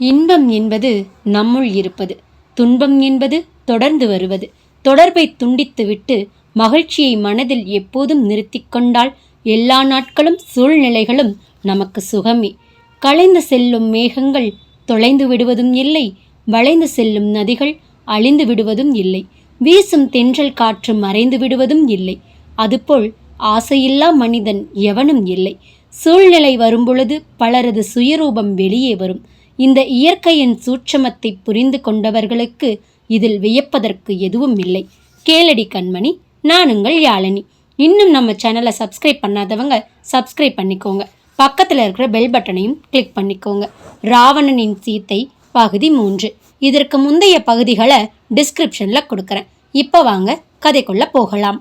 இன்பம் என்பது நம்முள் இருப்பது. துன்பம் என்பது தொடர்ந்து வருவது. தொடர்பை துண்டித்துவிட்டு மகிழ்ச்சியை மனதில் எப்போதும் நிறுத்தி கொண்டால் எல்லா நாட்களும் சூழ்நிலைகளும் நமக்கு சுகமே. கலைந்து செல்லும் மேகங்கள் தொலைந்து விடுவதும் இல்லை. வளைந்து செல்லும் நதிகள் அழிந்து விடுவதும் இல்லை. வீசும் தென்றல் காற்று மறைந்து விடுவதும் இல்லை. அதுபோல் ஆசையில்லா மனிதன் எவனும் இல்லை. சூழ்நிலை வரும்பொழுது பலரது சுயரூபம் வெளியே வரும். இந்த இயற்கையின் சூட்சமத்தை புரிந்து கொண்டவர்களுக்கு இதில் வியப்பதற்கு எதுவும் இல்லை. கேளடி கண்மணி நான் உங்கள் யாழினி. இன்னும் நம்ம சேனலை சப்ஸ்கிரைப் பண்ணாதவங்க சப்ஸ்கிரைப் பண்ணிக்கோங்க. பக்கத்தில் இருக்கிற பெல் பட்டனையும் கிளிக் பண்ணிக்கோங்க. ராவணனின் சீத்தை பகுதி மூன்று. இதற்கு முந்தைய பகுதிகளை டிஸ்கிரிப்ஷனில் கொடுக்குறேன். இப்போ வாங்க கதைக்குள்ள போகலாம்.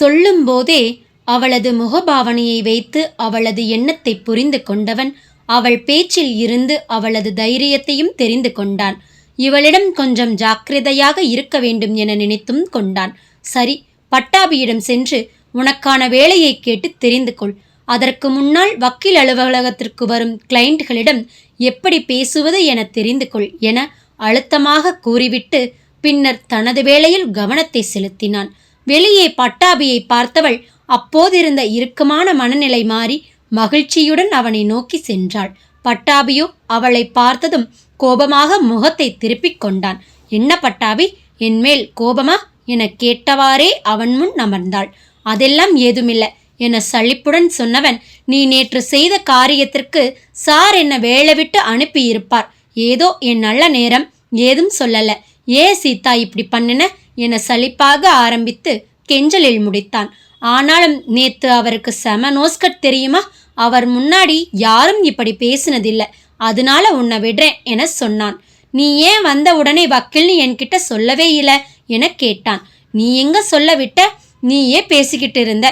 சொல்லும் போதே அவளது முகபாவனையை வைத்து அவளது எண்ணத்தை புரிந்து கொண்டவன் அவள் பேச்சில் இருந்து அவளது தைரியத்தையும் தெரிந்து கொண்டான். இவளிடம் கொஞ்சம் ஜாக்கிரதையாக இருக்க வேண்டும் என நினைத்தும் கொண்டான். சரி பட்டாபியிடம் சென்று உனக்கான வேலையை கேட்டு தெரிந்து கொள். அதற்கு முன்னால் வக்கீல் அலுவலகத்திற்கு வரும் கிளையண்ட்களிடம் எப்படி பேசுவது என தெரிந்து கொள் என அழுத்தமாக கூறிவிட்டு பின்னர் தனது வேலையில் கவனத்தை செலுத்தினான். வெளியே பட்டாபியை பார்த்தவள் அப்போதிருந்த இறுக்கமான மனநிலை மாறி மகிழ்ச்சியுடன் அவனை நோக்கி சென்றாள். பட்டாபியோ அவளை பார்த்ததும் கோபமாக முகத்தை திருப்பிக் கொண்டான். என்ன பட்டாபி என்மேல் கோபமா? என கேட்டவாறே அவன் முன் அமர்ந்தாள். அதெல்லாம் ஏதுமில்லை என சளிப்புடன் சொன்னவன் நீ நேற்று செய்த காரியத்திற்கு சார் என்ன வேலை விட்டு அனுப்பியிருப்பார். ஏதோ என் நல்ல நேரம் ஏதும் சொல்லல. ஏ சீதா இப்படி பண்ணின? என சலிப்பாக ஆரம்பித்து கெஞ்சலில் முடித்தான். ஆனாலும் நேத்து அவருக்கு செம நோஸ்கட் தெரியுமா? அவர் முன்னாடி யாரும் இப்படி பேசினதில்லை. அதனால உன்னை விடுறேன் என சொன்னான். நீ ஏன் வந்த உடனே வக்கீல்னு என்கிட்ட சொல்லவே இல்லை என கேட்டான். நீ எங்க சொல்ல விட்ட? நீயே பேசிக்கிட்டு இருந்த.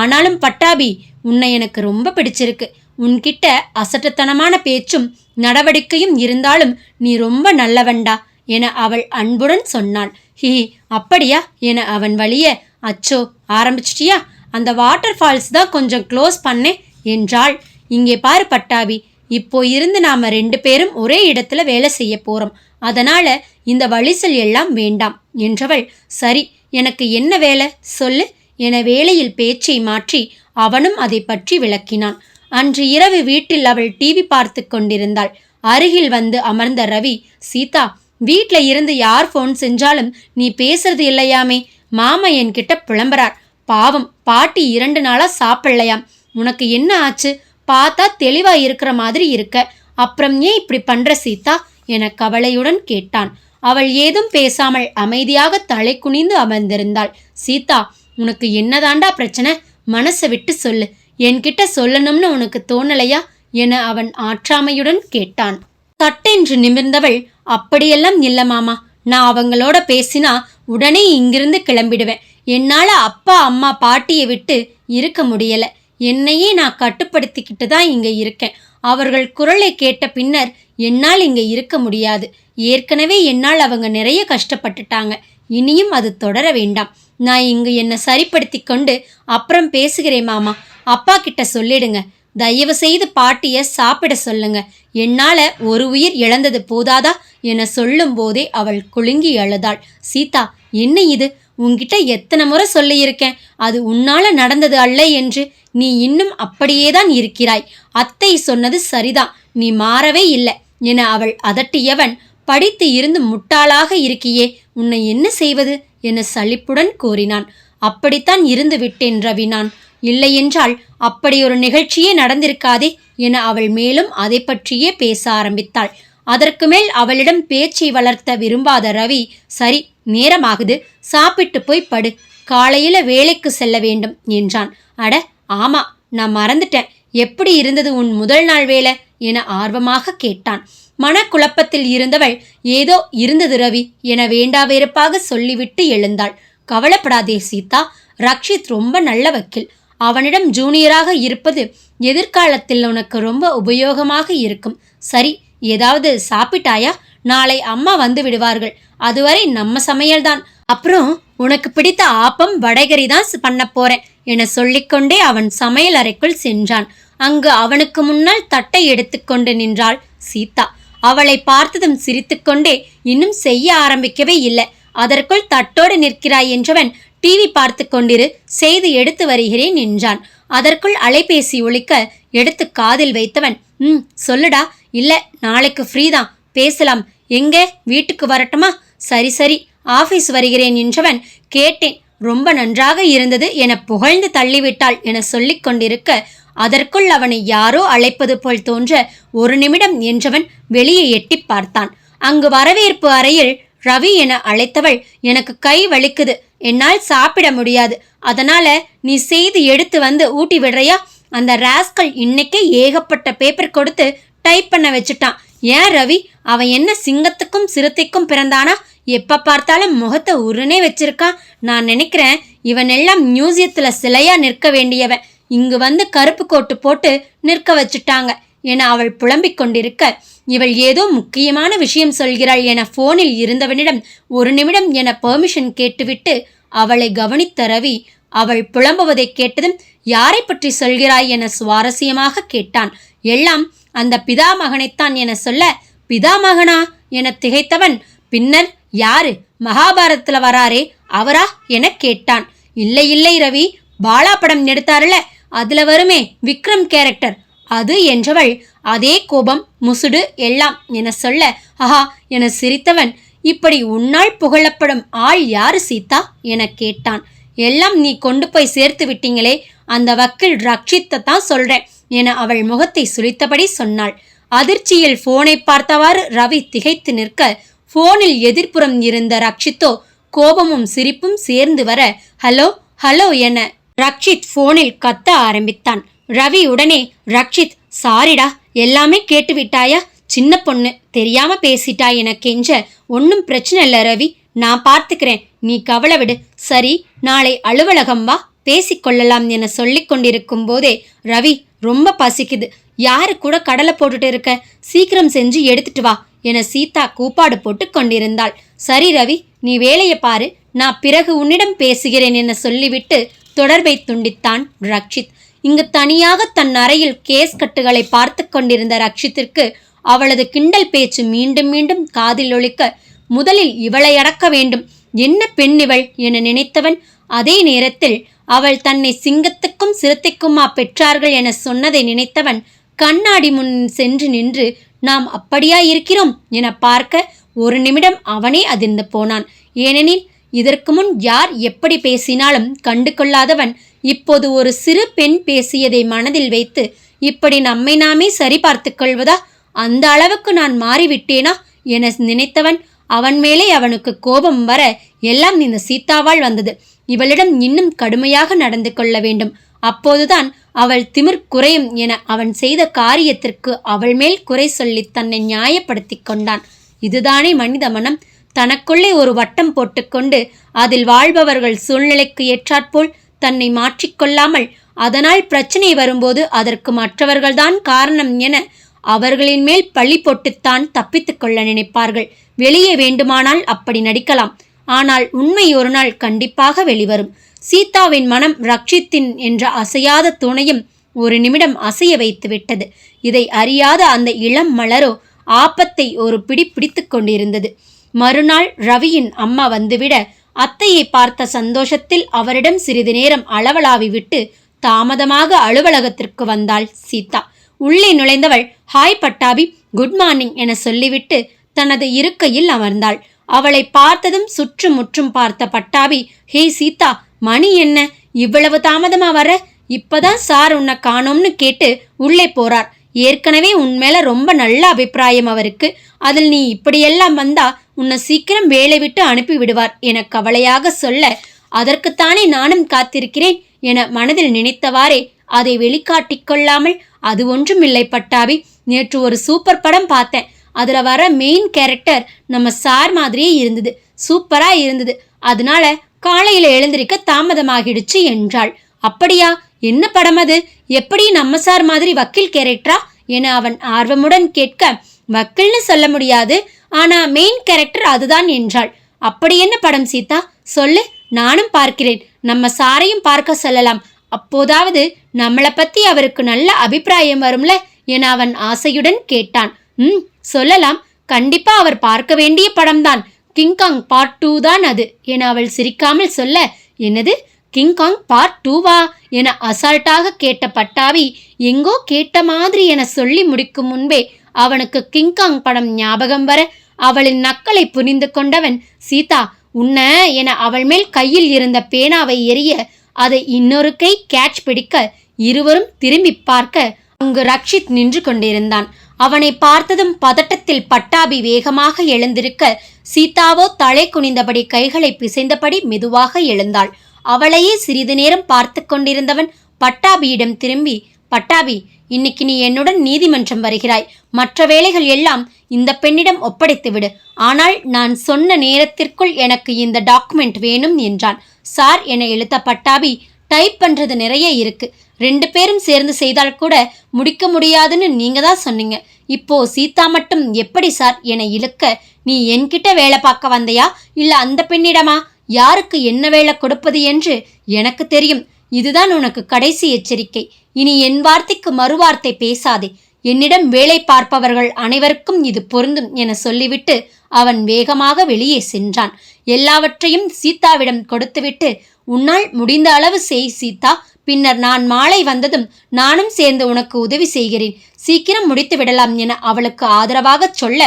ஆனாலும் பட்டாபி உன்னை எனக்கு ரொம்ப பிடிச்சிருக்கு. உன்கிட்ட அசட்டுத்தனமான பேச்சும் நடவடிக்கையும் இருந்தாலும் நீ ரொம்ப நல்லவன்டா என அவள் அன்புடன் சொன்னாள். ஹி அப்படியா என அவன் வழிய அச்சோ ஆரம்பிச்சிட்டியா? அந்த வாட்டர் ஃபால்ஸ் தான் கொஞ்சம் க்ளோஸ் பண்ணேன். என்றாள். இங்கே பாரு பட்டாபி இப்போ இருந்து நாம ரெண்டு பேரும் ஒரே இடத்துல வேலை செய்ய போறோம். அதனால இந்த வழிசல் எல்லாம் வேண்டாம் என்றவள். சரி எனக்கு என்ன வேலை? சொல்லு. என வேலையில் பேச்சை மாற்றி அவனும் அதை பற்றி விளக்கினான். அன்று இரவு வீட்டில் அவள் டிவி பார்த்து கொண்டிருந்தாள். அருகில் வந்து அமர்ந்த ரவி சீதா வீட்டில் இருந்து யார் ஃபோன் செஞ்சாலும் நீ பேசுறது இல்லையாமே. மாமா என்கிட்ட புலம்புறார். பாவம் பாட்டி இரண்டு நாளாக சாப்பிடலையாம். உனக்கு என்ன ஆச்சு? பார்த்தா தெளிவா இருக்கிற மாதிரி இருக்க. அப்புறம் ஏன் இப்படி பண்ற சீதா? என கவலையுடன் கேட்டான். அவள் ஏதும் பேசாமல் அமைதியாக தலை குனிந்து அமர்ந்திருந்தாள். சீதா உனக்கு என்னதாண்டா பிரச்சனை? மனசை விட்டு சொல்லு. என்கிட்ட சொல்லணும்னு உனக்கு தோணலையா? என அவன் ஆற்றாமையுடன் கேட்டான். தட்டென்று நிமிர்ந்தவள் அப்படியெல்லாம் இல்ல மாமா. நான் அவங்களோட பேசினா உடனே இங்கிருந்து கிளம்பிடுவேன். என்னால் அப்பா அம்மா பாட்டியை விட்டு இருக்க முடியலை. என்னையே நான் கட்டுப்படுத்திக்கிட்டு தான் இங்கே இருக்கேன். அவர்கள் குரலை கேட்ட பின்னர் என்னால் இங்கே இருக்க முடியாது. ஏற்கனவே என்னால் அவங்க நிறைய கஷ்டப்பட்டுட்டாங்க. இனியும் அது தொடர வேண்டாம். நான் இங்கு என்னை சரிப்படுத்தி கொண்டு அப்புறம் பேசுகிறேன் மாமா. அப்பா கிட்ட சொல்லிடுங்க. தயவு செய்து பாட்டியை சாப்பிட சொல்லுங்க. என்னால் ஒரு உயிர் இழந்தது போதாதா? என சொல்லும் போதே அவள் குலுங்கி அழுதாள். சீதா என்ன இது? உன்கிட்ட எத்தனை முறை சொல்லியிருக்கேன்? அது உன்னால நடந்தது அல்ல என்று நீ இன்னும் அப்படியேதான் இருக்கிறாய். அத்தை சொன்னது சரிதான். நீ மாறவே இல்லை என அவள் அதட்டியவன் படித்து இருந்து முட்டாளாக இருக்கியே உன்னை என்ன செய்வது? என சலிப்புடன் கூறினான். அப்படித்தான் இருந்து விட்டேன் ரவி நான். இல்லையென்றால் அப்படி ஒரு நிகழ்ச்சியே நடந்திருக்காதே என அவள் மேலும் அதை பற்றியே பேச ஆரம்பித்தாள். அதற்கு மேல் அவளிடம் பேச்சை வளர்த்த விரும்பாத ரவி சரி நேரமாகுது. சாப்பிட்டு போய் படு. காலையில வேலைக்கு செல்ல வேண்டும் என்றான். அட ஆமா நான் மறந்துட்டேன். எப்படி இருந்தது உன் முதல் நாள் வேலை? என ஆர்வமாக கேட்டான். மனக்குழப்பத்தில் இருந்தவள் ஏதோ இருந்தது ரவி என வேண்டா வெறுப்பாக சொல்லிவிட்டு எழுந்தாள். கவலைப்படாதே சீதா. ரக்ஷித் ரொம்ப நல்ல வக்கீல். அவனிடம் ஜூனியராக இருப்பது எதிர்காலத்தில் உனக்கு ரொம்ப உபயோகமாக இருக்கும். சரி ஏதாவது சாப்பிட்டாயா? நாளை அம்மா வந்து விடுவார்கள். அதுவரை நம்ம சமையல்தான். அப்புறம் உனக்கு பிடித்த ஆப்பம் வடைகறி தான் பண்ண போறேன் என சொல்லிக்கொண்டே அவன் சமையல் அறைக்குள் சென்றான். அங்கு அவனுக்கு முன்னால் தட்டை எடுத்துக்கொண்டு நின்றாள் சீதா. அவளை பார்த்ததும் சிரித்துக்கொண்டே இன்னும் செய்ய ஆரம்பிக்கவே இல்லை. அதற்குள் தட்டோடு நிற்கிறாய் என்றவன் டிவி பார்த்து கொண்டிரு செய்து எடுத்து வருகிறேன் என்றான். அதற்குள் அலைபேசி ஒழிக்க எடுத்து காதில் வைத்தவன் ம் சொல்லுடா. இல்லை நாளைக்கு ஃப்ரீ தான். பேசலாம். எங்கே? வீட்டுக்கு வரட்டுமா? சரி சரி. ஆஃபீஸ் வருகிறேன் என்றவன் கேட்டேன். ரொம்ப நன்றாக இருந்தது என புகழ்ந்து தள்ளிவிட்டாள் என சொல்லிக் கொண்டிருக்க அதற்குள் அவனை யாரோ அழைப்பது போல் தோன்ற ஒரு நிமிடம் என்றவன் வெளியே எட்டிப் பார்த்தான். அங்கு வரவேற்பு அறையில் ரவி என அழைத்தவள் எனக்கு கை வலிக்குது. என்னால் சாப்பிட முடியாது. அதனால நீ செய்து எடுத்து வந்து ஊட்டி விடுறியா? அந்த ராஸ்கல் இன்னைக்கே ஏகப்பட்ட பேப்பர் கொடுத்து டைப் பண்ண வச்சுட்டான். ஏன் ரவி? அவன் என்ன சிங்கத்துக்கும் சிறுத்தைக்கும் பிறந்தானா? எப்போ பார்த்தாலும் முகத்தை உருனே வச்சிருக்கான். நான் நினைக்கிறேன் இவன் எல்லாம் மியூசியத்தில் சிலையாக நிற்க வேண்டியவன். இங்கு வந்து கருப்பு கோட்டு போட்டு நிற்க வச்சுட்டாங்க. என அவள் புலம்பிக் கொண்டிருக்க இவள் ஏதோ முக்கியமான விஷயம் சொல்கிறாள் என போனில் இருந்தவனிடம் ஒரு நிமிடம் என பெர்மிஷன் கேட்டுவிட்டு அவளை கவனித்த ரவி அவள் புலம்புவதை கேட்டதும் யாரை பற்றி சொல்கிறாய் என சுவாரஸ்யமாக கேட்டான். எல்லாம் அந்த பிதாமகனைத்தான் என சொல்ல பிதாமகனா? என திகைத்தவன் பின்னர் யாரு? மகாபாரதத்தில் வராரே அவரா? என கேட்டான். இல்லை இல்லை ரவி பாலா படம் எடுத்தாருல அதுல வருமே விக்ரம் கேரக்டர். அது என்றவள் அதே கோபம் முசுடு எல்லாம் என சொல்ல ஆஹா என சிரித்தவன் இப்படி உன்னால் புகழப்படும் ஆள் யாரு சீதா? என கேட்டான். எல்லாம் நீ கொண்டு போய் சேர்த்து விட்டீங்களே அந்த வக்கீல் ரக்ஷித்தை தான் சொல்றேன் என அவள் முகத்தை சுழித்தபடி சொன்னாள். அதிர்ச்சியில் போனை பார்த்தவாறு ரவி திகைத்து நிற்க போனில் எதிர்ப்புறம் இருந்த ரக்ஷித்தோ கோபமும் சிரிப்பும் சேர்ந்து வர ஹலோ ஹலோ என ரக்ஷித் போனில் கத்த ஆரம்பித்தான். ரவி உடனே ரக்ஷித் சாரிடா எல்லாமே கேட்டுவிட்டாயா சின்ன பொண்ணு தெரியாம பேசிட்டா என கெஞ்ச ஒன்றும் பிரச்சனை இல்லை ரவி நான் பார்த்துக்கிறேன். நீ கவலை விடு. சரி நாளை அலுவலகம் வா. பேசிக்கொள்ளலாம் என சொல்லி கொண்டிருக்கும் போதே ரவி ரொம்ப பசிக்குது. யாரு கூட கடலை போட்டுட்டு இருக்க? சீக்கிரம் செஞ்சு எடுத்துட்டு வா என சீதா கூப்பாடு போட்டு கொண்டிருந்தாள். சரி ரவி நீ வேலையை பாரு. நான் பிறகு உன்னிடம் பேசுகிறேன் என சொல்லிவிட்டு தொடர்பை துண்டித்தான் ரக்ஷித். இங்கு தனியாக தன் அறையில் கேஸ் கட்டுகளை பார்த்து கொண்டிருந்த ரக்ஷித்திற்கு அவளது கிண்டல் பேச்சு மீண்டும் மீண்டும் காதில் ஒழிக்க முதலில் இவளை அடக்க வேண்டும். என்ன பெண் இவள்? என நினைத்தவன் அதே நேரத்தில் அவள் தன்னை சிங்கத்துக்கும் சிறுத்தைக்குமா பெற்றார்கள் என சொன்னதை நினைத்தவன் கண்ணாடி முன் சென்று நின்று நாம் அப்படியா இருக்கிறோம் என பார்க்க ஒரு நிமிடம் அவனே அதிர்ந்து போனான். ஏனெனில் இதற்கு முன் யார் எப்படி பேசினாலும் கண்டு கொள்ளாதவன் இப்போது ஒரு சிறு பெண் பேசியதை மனதில் வைத்து இப்படி நம்மை நாமே சரிபார்த்து கொள்வதா? அந்த அளவுக்கு நான் மாறிவிட்டேனா? என நினைத்தவன் அவன் மேலே அவனுக்கு கோபம் வர எல்லாம் இந்த சீதாவால் வந்தது. இவளிடம் இன்னும் கடுமையாக நடந்து கொள்ள வேண்டும். அப்போதுதான் அவள் திமிர் குறையும் என அவன் செய்த காரியத்திற்கு அவள் மேல் குறை சொல்லி தன்னை நியாயப்படுத்தி கொண்டான். இதுதானே மனித மனம். தனக்குள்ளே ஒரு வட்டம் போட்டுக்கொண்டு அதில் வாழ்பவர்கள் சூழ்நிலைக்கு ஏற்றாற்போல் தன்னை மாற்றிக்கொள்ளாமல் அதனால் பிரச்சனை வரும்போது அதற்கு மற்றவர்கள்தான் காரணம் என அவர்களின் மேல் பழி போட்டுத்தான் தப்பித்துக்கொள்ள நினைப்பார்கள். வெளியே வேண்டுமானால் அப்படி நடிக்கலாம். ஆனால் உண்மை ஒரு நாள் கண்டிப்பாக வெளிவரும். சீதாவின் மனம் ரக்ஷித்தின் என்ற அசையாத துணையும் ஒரு நிமிடம் அசைய வைத்து விட்டது இதை அறியாத அந்த இளம் மலரோ ஆப்பத்தை ஒரு பிடி பிடித்து கொண்டிருந்தது. மறுநாள் ரவியின் அம்மா வந்துவிட அத்தையை பார்த்த சந்தோஷத்தில் அவரிடம் சிறிது நேரம் அளவலாவி விட்டு தாமதமாக அலுவலகத்திற்கு வந்தாள் சீதா. உள்ளே நுழைந்தவள் ஹாய் பட்டாபி குட் மார்னிங் என சொல்லிவிட்டு தனது இருக்கையில் அமர்ந்தாள். அவளை பார்த்ததும் சுற்றும் முற்றும் பார்த்த பட்டாபி ஹே சீதா மணி என்ன? இவ்வளவு தாமதமா வர இப்பதான் சார் உன்னை காணோம்னு கேட்டு உள்ளே போறார். ஏற்கனவே உன் மேல ரொம்ப நல்ல அபிப்பிராயம் அவருக்கு. அதில் நீ இப்படியெல்லாம் வந்தா உன்னை சீக்கிரம் வேலை விட்டு அனுப்பி விடுவார் என கவலையாக சொல்ல அதற்குத்தானே நானும் காத்திருக்கிறேன் என மனதில் நினைத்தவாறே அதை வெளிக்காட்டிக் கொள்ளாமல் அது ஒன்றும் இல்லை பட்டாபி. நேற்று ஒரு சூப்பர் படம் பார்த்தேன். அதில் வர மெயின் கேரக்டர் நம்ம சார் மாதிரியே இருந்தது. சூப்பராக இருந்தது. அதனால காலையில் எழுந்திருக்க தாமதமாகிடுச்சு என்றாள். அப்படியா? என்ன படம் அது? எப்படி நம்ம சார் மாதிரி வக்கீல் கேரக்டரா என அவன் ஆர்வமுடன் கேட்க வக்கீல்னு சொல்ல முடியாது. ஆனா மெயின் கேரக்டர் அதுதான் என்றாள். அப்படி என்ன படம் சீதா? சொல்லு. நானும் பார்க்கிறேன். நம்ம சாரையும் பார்க்க சொல்லலாம். அப்போதாவது நம்மளை பத்தி அவருக்கு நல்ல அபிப்பிராயம் வரும்ல? என அவன் ஆசையுடன் கேட்டான். ம் சொல்லலாம் கண்டிப்பா அவர் பார்க்க வேண்டிய படம்தான். கிங்காங் பார்ட் டூ தான் அது என அவள் சிரிக்காமல் சொல்ல என்னது? கிங்காங் பார்ட் டூவா? என அசால்ட்டாக கேட்ட பட்டாவி எங்கோ கேட்ட மாதிரி என சொல்லி முடிக்கும் முன்பே அவனுக்கு கிங்காங் படம் ஞாபகம் வர அவளின் நக்கலை புரிந்து கொண்டவன் சீதா உன்ன என அவள் மேல் கையில் இருந்த பேனாவை எரிய அதை இன்னொரு கை கேட்ச் பிடிக்க இருவரும் திரும்பி பார்க்க. அங்கு ரக்ஷித் நின்று கொண்டிருந்தான். அவனை பார்த்ததும் பதட்டத்தில் பட்டாபி வேகமாக எழுந்திருக்க சீதாவோ தலை குனிந்தபடி கைகளை பிசைந்தபடி மெதுவாக எழுந்தாள். அவளையே சிறிது நேரம் பார்த்து கொண்டிருந்தவன் பட்டாபியிடம் திரும்பி பட்டாபி இன்னைக்கு நீ என்னுடன் நீதிமன்றம் வருகிறாய். மற்ற வேலைகள் எல்லாம் இந்த பெண்ணிடம் ஒப்படைத்து விடு. ஆனால் நான் சொன்ன நேரத்திற்குள் எனக்கு இந்த டாக்குமெண்ட் வேணும் என்றான். சார் என இழுத்த பட்டாபி டைப் பண்ணுறது நிறைய இருக்குது ரெண்டு பேரும் சேர்ந்து செய்தால் கூட முடிக்க முடியாதுன்னு நீங்கள் தான் சொன்னீங்க. இப்போ சீதா மட்டும் எப்படி சார் என இழுக்க? நீ என்கிட்ட வேலை பார்க்க வந்தையா? இல்லை அந்த பெண்ணிடமா? யாருக்கு என்ன வேலை கொடுப்பது என்று எனக்கு தெரியும். இதுதான் உனக்கு கடைசி எச்சரிக்கை. இனி என் வார்த்தைக்கு மறுவார்த்தை பேசாதே. என்னிடம் வேலை பார்ப்பவர்கள் அனைவருக்கும் இது பொருந்தும் என சொல்லிவிட்டு அவன் வேகமாக வெளியே சென்றான். எல்லாவற்றையும் சீதாவிடம் கொடுத்துவிட்டு உன்னால் முடிந்த அளவு செய் சீதா. பின்னர் நான் மாலை வந்ததும் நானும் சேர்ந்து உனக்கு உதவி செய்கிறேன். சீக்கிரம் முடித்து விடலாம் என அவளுக்கு ஆதரவாகச் சொல்ல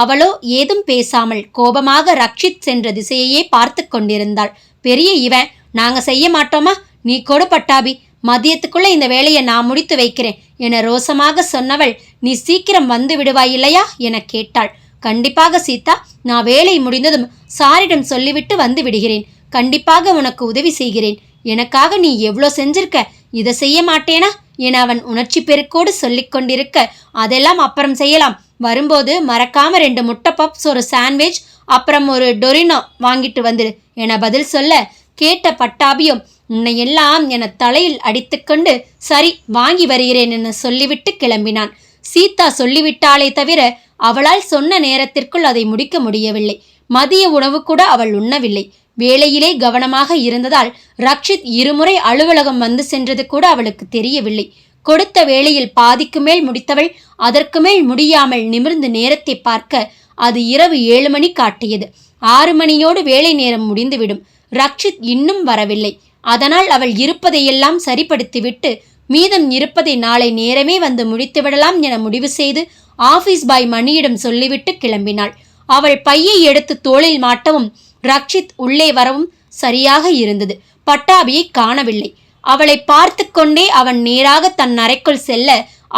அவளோ ஏதும் பேசாமல் கோபமாக ரக்ஷித் சென்ற திசையையே பார்த்து கொண்டிருந்தாள். பெரிய இவன் நாங்க செய்ய மாட்டோமா? நீ கொடு பட்டாபி. மதியத்துக்குள்ள இந்த வேலையை நான் முடித்து வைக்கிறேன் என ரோசமாக சொன்னவள் நீ சீக்கிரம் வந்து விடுவாய் இல்லையா? என கேட்டாள். கண்டிப்பாக சீதா. நான் வேலை முடிந்ததும் சாரிடம் சொல்லிவிட்டு வந்து விடுகிறேன். கண்டிப்பாக உனக்கு உதவி செய்கிறேன். எனக்காக நீ எவ்வளோ செஞ்சிருக்க? இதை செய்ய மாட்டேனா? என அவன் உணர்ச்சி பெருக்கோடு சொல்லிக் கொண்டிருக்க. அதெல்லாம் அப்புறம் செய்யலாம். வரும்போது மறக்காம ரெண்டு முட்டை பப்ஸ் ஒரு சாண்ட்விச் அப்புறம் ஒரு டொரினோ வாங்கிட்டு வந்துடு என பதில் சொல்ல கேட்ட பட்டாபியும் உன்னை எல்லாம் என தலையில் அடித்துக்கொண்டு சரி வாங்கி வருகிறேன் என சொல்லிவிட்டு கிளம்பினான். சீதா சொல்லிவிட்டாளே தவிர அவளால் சொன்ன நேரத்திற்குள் அதை முடிக்க முடியவில்லை. மதிய உணவு கூட அவள் உண்ணவில்லை. வேலையிலே கவனமாக இருந்ததால் ரக்ஷித் இருமுறை அலுவலகம் வந்து சென்றது கூட அவளுக்கு தெரியவில்லை. கொடுத்த வேளையில் பாதிக்கு மேல் முடித்தவள் அதற்கு மேல் முடியாமல் நிமிர்ந்து நேரத்தை பார்க்க அது இரவு ஏழு மணி காட்டியது. ஆறு மணியோடு வேலை நேரம் முடிந்துவிடும். ரக்ஷித் இன்னும் வரவில்லை. அதனால் அவள் இருப்பதையெல்லாம் சரிப்படுத்திவிட்டு மீதம் இருப்பதை நாளை நேரமே வந்து முடித்துவிடலாம் என முடிவு செய்து ஆபீஸ் பாய் மணியிடம் சொல்லிவிட்டு கிளம்பினாள். அவள் பையை எடுத்து தோளில் மாட்டவும் ரக்ஷித் உள்ளே வரவும் சரியாக இருந்தது. பட்டாபியை காணவில்லை. அவளை பார்த்து கொண்டே அவன் நேராக தன் அறைக்குள் செல்ல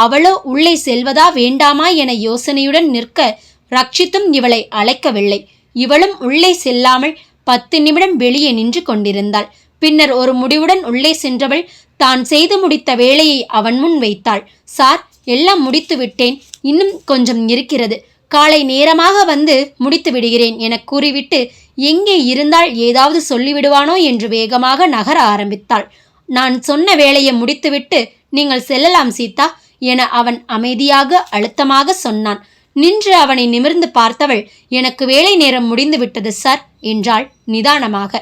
அவளோ உள்ளே செல்வதா வேண்டாமா? என யோசனையுடன் நிற்க ரக்ஷித்தும் இவளை அழைக்கவில்லை. இவளும் உள்ளே செல்லாமல் பத்து நிமிடம் வெளியே நின்று கொண்டிருந்தாள். பின்னர் ஒரு முடிவுடன் உள்ளே சென்றவள் தான் செய்து முடித்த வேலையை அவன் முன் வைத்தாள். சார் எல்லாம் முடித்து விட்டேன். இன்னும் கொஞ்சம் இருக்கிறது. காலை நேரமாக வந்து முடித்து விடுகிறேன் என கூறிவிட்டு எங்கே இருந்தால் ஏதாவது சொல்லிவிடுவானோ? என்று வேகமாக நகர ஆரம்பித்தாள். நான் சொன்ன வேலையை முடித்துவிட்டு நீங்கள் செல்லலாம் சீதா என அவன் அமைதியாக அழுத்தமாக சொன்னான். நின்று அவனை நிமிர்ந்து பார்த்தவள் எனக்கு வேலை நேரம் முடிந்து விட்டது சார் என்றாள் நிதானமாக.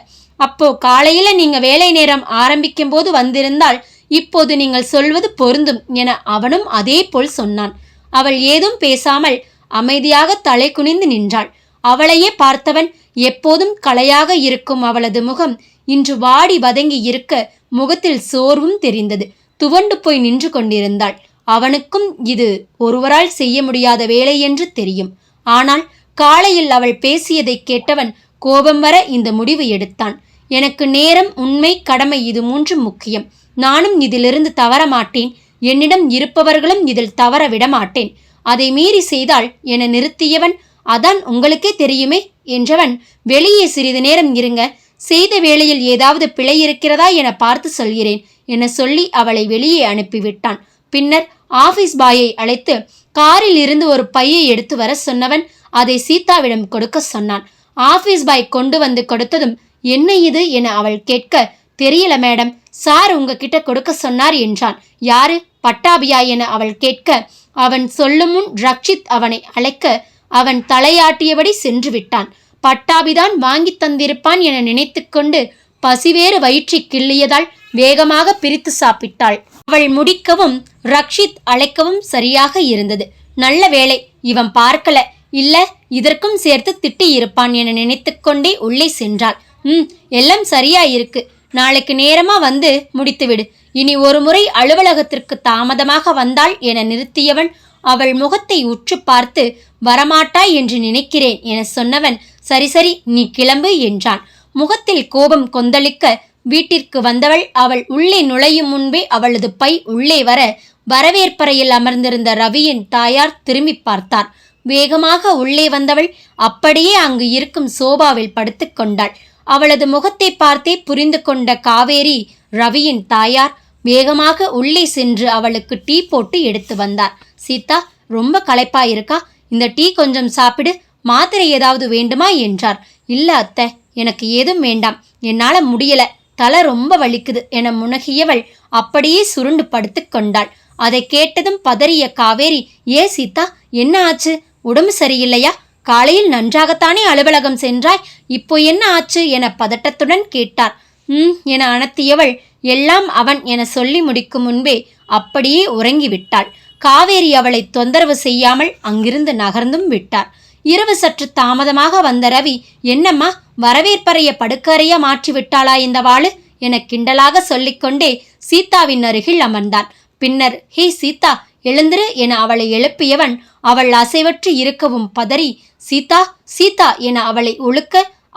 அப்போ காலையில நீங்க வேலை நேரம் ஆரம்பிக்கும் போது வந்திருந்தால் இப்போது நீங்கள் சொல்வது பொருந்தும் என அவனும் அதே போல் சொன்னான். அவள் ஏதும் பேசாமல் அமைதியாக தலை குனிந்து நின்றாள். அவளையே பார்த்தவன் எப்போதும் கலையாக இருக்கும் அவளது முகம் இன்று வாடி வதங்கி இருக்க முகத்தில் சோர்வும் தெரிந்தது. துவண்டு போய் நின்று கொண்டிருந்தாள். அவனுக்கும் இது ஒருவரால் செய்ய முடியாத வேலை என்று தெரியும். ஆனால் காலையில் அவள் பேசியதை கேட்டவன் கோபம் வர இந்த முடிவு எடுத்தான். எனக்கு நேரம் உண்மை கடமை இது மூன்றும் முக்கியம். நானும் இதிலிருந்து தவற மாட்டேன் என்னிடம் இருப்பவர்களும் இதில் தவற விட மாட்டேன் அதை மீறி செய்தால் என நிறுத்தியவன் அதான் உங்களுக்கே தெரியுமே என்றவன் வெளியே சிறிது நேரம் இருங்க. செய்த வேளையில் ஏதாவது பிழை இருக்கிறதா என பார்த்து சொல்கிறேன் என சொல்லி அவளை வெளியே அனுப்பிவிட்டான். பின்னர் ஆபீஸ் பாயை அழைத்து காரில் இருந்து ஒரு பையை எடுத்து வர சொன்னவன் அதை சீதாவிடம் கொடுக்க சொன்னான். ஆபீஸ் பாய் கொண்டு வந்து கொடுத்ததும் என்ன இது? என அவள் கேட்க தெரியல மேடம். சார் உங்ககிட்ட கொடுக்க சொன்னார் என்றான். யாரு? பட்டாபியா என அவள் கேட்க அவன் சொல்லும் முன் ரக்ஷித் அவனை அழைக்க அவன் தலையாட்டியபடி சென்று விட்டான். பட்டாபிதான் வாங்கி தந்திருப்பான் என நினைத்துக்கொண்டு பசிவேறு வயிற்றை கிள்ளியதால் வேகமாக பிரித்து சாப்பிட்டாள். அவள் முடிக்கவும் ரக்ஷித் அழைக்கவும் சரியாக இருந்தது. நல்ல வேளை இவன் பார்க்கல. இல்ல இதற்கும் சேர்த்து திட்டி இருப்பான் என நினைத்துக்கொண்டே உள்ளே சென்றாள். ம் எல்லாம் சரியா இருக்கு. நாளைக்கு நேரமா வந்து முடித்துவிடு. இனி ஒரு முறை அலுவலகத்திற்கு தாமதமாக வந்தாள் என நிறுத்தியவன் அவள் முகத்தை உற்று பார்த்து வரமாட்டாய் என்று நினைக்கிறேன் என சொன்னவன் சரி சரி நீ கிளம்பு என்றான். முகத்தில் கோபம் கொந்தளிக்க வீட்டிற்கு வந்தவள் அவள் உள்ளே நுழையும் முன்பே அவளது பை உள்ளே வர வரவேற்பறையில் அமர்ந்திருந்த ரவியின் தாயார் திரும்பி பார்த்தார் வேகமாக உள்ளே வந்தவள் அப்படியே அங்கு இருக்கும் சோபாவில் படுத்துக்கொண்டாள் அவளது முகத்தை பார்த்தே புரிந்து கொண்ட காவேரி ரவியின் தாயார் வேகமாக உள்ளே சென்று அவளுக்கு டீ போட்டு எடுத்து வந்தார். சீதா ரொம்ப களைப்பா இருக்கா? இந்த டீ கொஞ்சம் சாப்பிடு மாத்திரை ஏதாவது வேண்டுமா? என்றார். இல்ல அத்தை எனக்கு ஏதும் வேண்டாம். என்னால முடியல. தலை ரொம்ப வலிக்குது என முனகியவள் அப்படியே சுருண்டு படுத்து கொண்டாள். அதை கேட்டதும் பதறிய காவேரி ஏ சீதா என்ன ஆச்சு? உடம்பு சரியில்லையா? காலையில் நன்றாகத்தானே அலுவலகம் சென்றாய்? இப்போ என்ன ஆச்சு? என பதட்டத்துடன் கேட்டார். ம் என அனத்தியவள் எல்லாம் அவன் என சொல்லி முடிக்கும் முன்பே அப்படியே உறங்கிவிட்டாள். காவேரி அவளை தொந்தரவு செய்யாமல் அங்கிருந்து நகர்ந்தும் விட்டார். இரவு சற்று தாமதமாக வந்த ரவி என்னம்மா வரவேற்பறைய படுக்கறைய மாற்றி விட்டாளா இந்த வாளு? என கிண்டலாக சொல்லிக்கொண்டே சீதாவின் அருகில் அமர்ந்தான். பின்னர் ஹே சீதா எழுந்திரு என அவளை எழுப்பியவன் அவள் அசைவற்று இருக்கவும் பதறி சீதா சீதா என அவளை ஒழுக்க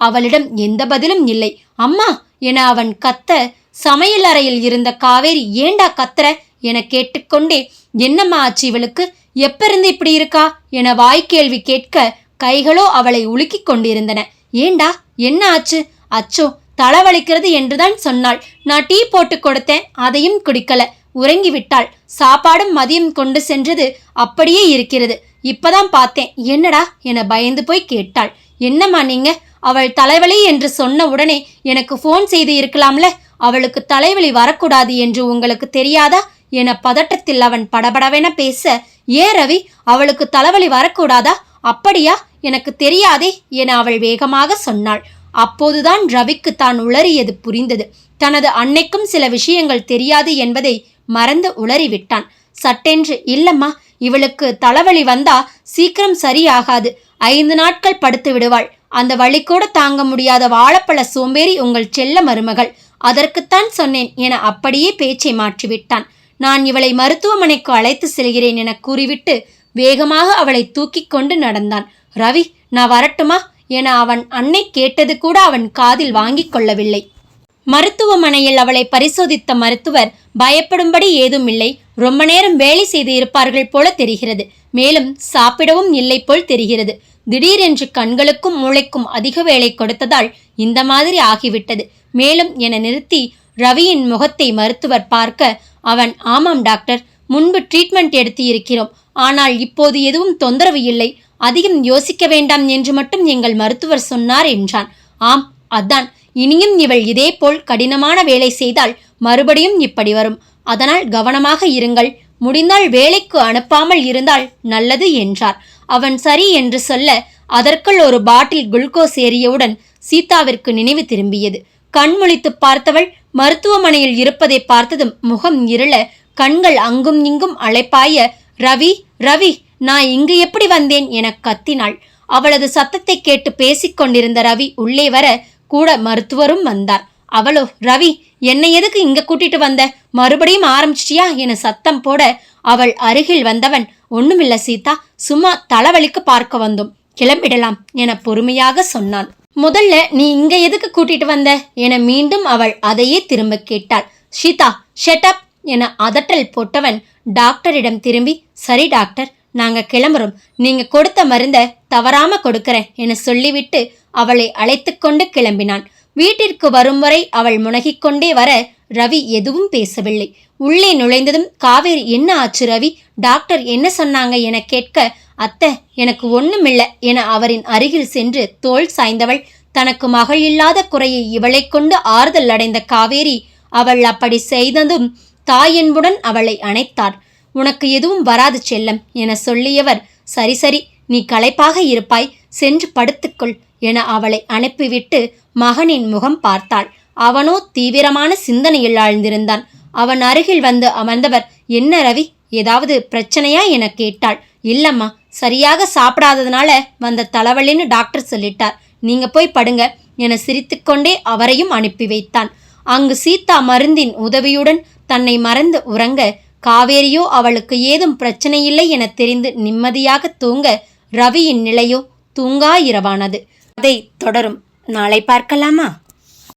அவளிடம் எந்த பதிலும் இல்லை. அம்மா என அவன் கத்த சமையல் அறையில் இருந்த காவேரி ஏண்டா கத்துற? என கேட்டுக்கொண்டே என்னம்மா ஆச்சு இவளுக்கு? எப்பிருந்து இப்படி இருக்கா? என வாய்க்கேள்வி கேட்க கைகளோ அவளை உலுக்கிக் கொண்டிருந்தன. ஏண்டா? என்ன ஆச்சு? அச்சோ தலைவலிக்கிறது என்றுதான் சொன்னாள். நான் டீ போட்டு கொடுத்தேன் அதையும் குடிக்கல. உறங்கிவிட்டாள். சாப்பாடும் மதியம் கொண்டு சென்றது அப்படியே இருக்கிறது. இப்பதான் பார்த்தேன். என்னடா? என பயந்து போய் கேட்டாள். என்னம்மா நீங்க? அவள் தலைவலி என்று சொன்ன உடனே எனக்கு ஃபோன் செய்து இருக்கலாம்ல? அவளுக்கு தலைவலி வரக்கூடாது என்று உங்களுக்கு தெரியாதா? என பதட்டத்தில் அவன் படபடவென பேச ஏ ரவி அவளுக்கு தலைவலி வரக்கூடாதா? அப்படியா? எனக்கு தெரியாதே என அவள் வேகமாக சொன்னாள். அப்போதுதான் ரவிக்கு தான் உளறியது புரிந்தது. தனது அன்னைக்கும் சில விஷயங்கள் தெரியாது என்பதை மறந்து உளறிவிட்டான். சட்டென்று இல்லம்மா இவளுக்கு தலைவலி வந்தா சீக்கிரம் சரியாகாது. ஐந்து நாட்கள் படுத்து விடுவாள். அந்த வழி கூட தாங்க முடியாத வாழைப்பழ சோம்பேறி உங்கள் செல்ல மருமகள். அதற்குத்தான் சொன்னேன் என அப்படியே பேச்சை மாற்றிவிட்டான். நான் இவளை மருத்துவமனைக்கு அழைத்து செல்கிறேன் என கூறிவிட்டு வேகமாக அவளை தூக்கிக் கொண்டு நடந்தான். ரவி நான் வரட்டுமா? என அவன் அன்னை கேட்டது கூட அவன் காதில் வாங்கிக் கொள்ளவில்லை. மருத்துவமனையில் அவளை பரிசோதித்த மருத்துவர் பயப்படும்படி ஏதும் இல்லை. ரொம்ப நேரம் வேலை செய்து இருப்பார்கள் போல தெரிகிறது. மேலும் சாப்பிடவும் இல்லை போல் தெரிகிறது. திடீரென்று கண்களுக்கும் மூளைக்கும் அதிக வேலை கொடுத்ததால் இந்த மாதிரி ஆகிவிட்டது. மேலும் என நிறுத்தி ரவியின் முகத்தை மருத்துவர் பார்க்க அவன் ஆமாம் டாக்டர். முன்பு ட்ரீட்மெண்ட் எடுத்து இருக்கிறோம் ஆனால் இப்போது எதுவும் தொந்தரவு இல்லை. அதிகம் யோசிக்க வேண்டாம் என்று மட்டும் எங்கள் மருத்துவர் சொன்னார் என்றான். ஆம் அதான். இனியும் இவள் இதேபோல் கடினமான வேலை செய்தால் மறுபடியும் இப்படி வரும். அதனால் கவனமாக இருங்கள். முடிந்தால் வேலைக்கு அனுப்பாமல் இருந்தால் நல்லது என்றார். அவன் சரி என்று சொல்ல அதற்குள் ஒரு பாட்டில் குளுக்கோஸ் ஏறியவுடன் சீதாவிற்கு நினைவு திரும்பியது. கண்முழித்து பார்த்தவள் மருத்துவமனையில் இருப்பதை பார்த்ததும் முகம் இருள கண்கள் அங்கும் இங்கும் அழைப்பாய ரவி ரவி நான் இங்கு எப்படி வந்தேன்? என கத்தினாள். அவளது சத்தத்தை கேட்டு பேசிக்கொண்டிருந்த ரவி உள்ளே வர கூட மருத்துவரும் வந்தார். அவளோ ரவி என்னை எதுக்கு இங்க கூட்டிட்டு வந்த? மறுபடியும் ஆரம்பிச்சிட்டியா? என சத்தம் போட அவள் அருகில் வந்தவன் ஒண்ணுமில்ல சீதா சும்மா தலைவலிக்கு பார்க்க வந்தோம். கிளம்பிடலாம் என பொறுமையாக சொன்னான். முதல்ல நீ இங்க எதுக்கு கூட்டிட்டு வந்த? என மீண்டும் அவள் அதையே திரும்ப கேட்டாள். சீதா ஷெட்டப் என அதட்டல் போட்டவன் டாக்டரிடம் திரும்பி சரி டாக்டர் நாங்க கிளம்புறோம். நீங்க கொடுத்த மருந்த தவறாம கொடுக்கறேன் என சொல்லிவிட்டு அவளை அழைத்து கொண்டு கிளம்பினான். வீட்டிற்கு வரும் வரை அவள் முனகிக் கொண்டே வர ரவி எதுவும் பேசவில்லை. உள்ளே நுழைந்ததும் காவேரி என்ன ஆச்சு ரவி? டாக்டர் என்ன சொன்னாங்க என கேட்க அத்தை எனக்கு ஒண்ணுமில்ல என அவரின் அருகில் சென்று தோள் சாய்ந்தவள் தனக்கு மகள் இல்லாத குறையை இவளை கொண்டு ஆறுதல் அடைந்த காவேரி அவள் அப்படி செய்ததும் தாயன்புடன் அவளை அணைத்தார். உனக்கு எதுவும் வராது செல்லம் என சொல்லியவர் சரி சரி நீ களைப்பாக இருப்பாய் சென்று படுத்துக்கொள். என அவளை அனுப்பிவிட்டு மகனின் முகம் பார்த்தாள். அவனோ தீவிரமான சிந்தனையில் ஆழ்ந்திருந்தான். அவன் அருகில் வந்து அமர்ந்தவர் என்ன ரவி ஏதாவது பிரச்சனையா? என கேட்டாள். இல்லம்மா சரியாக சாப்பிடாததுனால வந்த தலைவலின்னு டாக்டர் சொல்லிட்டார். நீங்க போய் படுங்க என சிரித்துக்கொண்டே அவரையும் அனுப்பி வைத்தான். அங்கு சீதா மருந்தின் உதவியுடன் தன்னை மறந்து உறங்க காவேரியோ அவளுக்கு ஏதும் பிரச்சனையில்லை என தெரிந்து நிம்மதியாக தூங்க ரவியின் நிலையோ தூங்கா இரவானது. அதை தொடரும். நாளை பார்க்கலாமா?